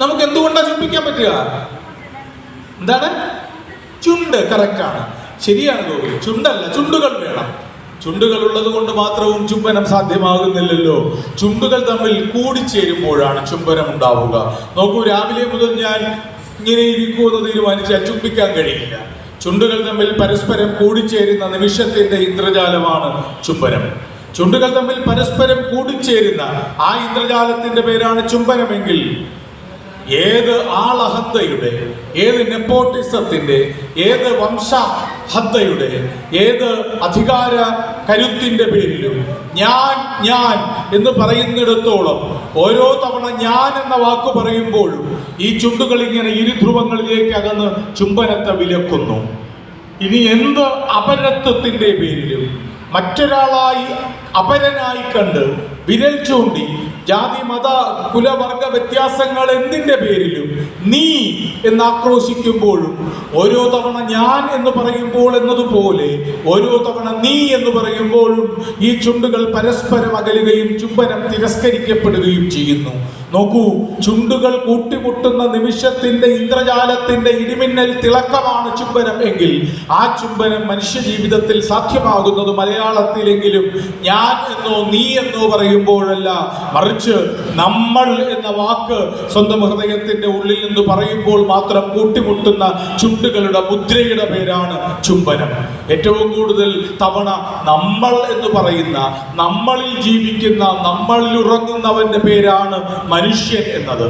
നമുക്ക് എന്തുകൊണ്ടാണ് ചുംബിക്കാൻ പറ്റുക? എന്താണ്? ചുണ്ട് കറക്റ്റാണ് ശരിയാണ് ഗോപി ചുണ്ടല്ല ചുണ്ടുകൾ വേണം. ചുണ്ടുകൾ ഉള്ളത് കൊണ്ട് മാത്രവും ചുംബനം സാധ്യമാകുന്നില്ലല്ലോ. ചുണ്ടുകൾ തമ്മിൽ കൂടിച്ചേരുമ്പോഴാണ് ചുംബനം ഉണ്ടാവുക. നോക്കൂ രാവിലെ മുതൽ ഞാൻ ഇങ്ങനെ ഇരിക്കുമെന്ന് തീരുമാനിച്ചാൽ ചുംബിക്കാൻ കഴിയില്ല. ചുണ്ടുകൾ തമ്മിൽ പരസ്പരം കൂടിച്ചേരുന്ന നിമിഷത്തിന്റെ ഇന്ദ്രജാലമാണ് ചുംബനം. ചുണ്ടുകൾ തമ്മിൽ പരസ്പരം കൂടിച്ചേരുന്ന ആ ഇന്ദ്രജാലത്തിന്റെ പേരാണ് ചുംബനമെങ്കിൽ ഏത് ആളഹന്തയുടെ ഏത് നെപ്പോട്ടിസത്തിന്റെ ഏത് വംശഹത്തയുടെ ഏത് അധികാര കരുത്തിന്റെ പേരിലും ഞാൻ ഞാൻ എന്ന് പറയുന്നിടത്തോളം ഓരോ തവണ ഞാൻ എന്ന വാക്ക് പറയുമ്പോഴും ഈ ചുണ്ടുകൾ ഇങ്ങനെ ഇരുധ്രുവങ്ങളിലേക്ക് അകന്ന് ചുംബനത്തെ വിലക്കുന്നു. ഇനി എന്ത് അപരത്വത്തിന്റെ പേരിലും മറ്റൊരാളായി അപരനായി കണ്ട് വിരൽ ചൂണ്ടി ജാതി മത കുലവർഗ വ്യത്യാസങ്ങൾ എന്തിന്റെ പേരിലും നീ എന്ന് ആക്രോശിക്കുമ്പോഴും ഓരോ തവണ ഞാൻ എന്ന് പറയുമ്പോൾ എന്നതുപോലെ ഓരോ തവണ നീ എന്ന് പറയുമ്പോഴും ഈ ചുണ്ടുകൾ പരസ്പരം അകലുകയും ചുംബനം തിരസ്കരിക്കപ്പെടുകയും ചെയ്യുന്നു. നോക്കൂ ചുണ്ടുകൾ കൂട്ടിമുട്ടുന്ന നിമിഷത്തിന്റെ ഇന്ദ്രജാലത്തിന്റെ ഇടിമിന്നൽ തിളക്കമാണ് ചുംബനം എങ്കിൽ ആ ചുംബനം മനുഷ്യ ജീവിതത്തിൽ സാധ്യമാകുന്നത് മലയാളത്തിലെങ്കിലും ഞാൻ എന്നോ നീ എന്നോ പറയുമ്പോഴല്ല. മറിച്ച് നമ്മൾ എന്ന വാക്ക് സ്വന്തം ഹൃദയത്തിന്റെ ഉള്ളിൽ നിന്ന് പറയുമ്പോൾ മാത്രം കൂട്ടിമുട്ടുന്ന ചുണ്ടുകളുടെ മുദ്രയുടെ പേരാണ് ചുംബനം. ഏറ്റവും കൂടുതൽ തവണ നമ്മൾ എന്ന് പറയുന്ന നമ്മളിൽ ജീവിക്കുന്ന നമ്മളിൽ ഉറങ്ങുന്നവന്റെ പേരാണ് മനുഷ്യൻ എന്നത്.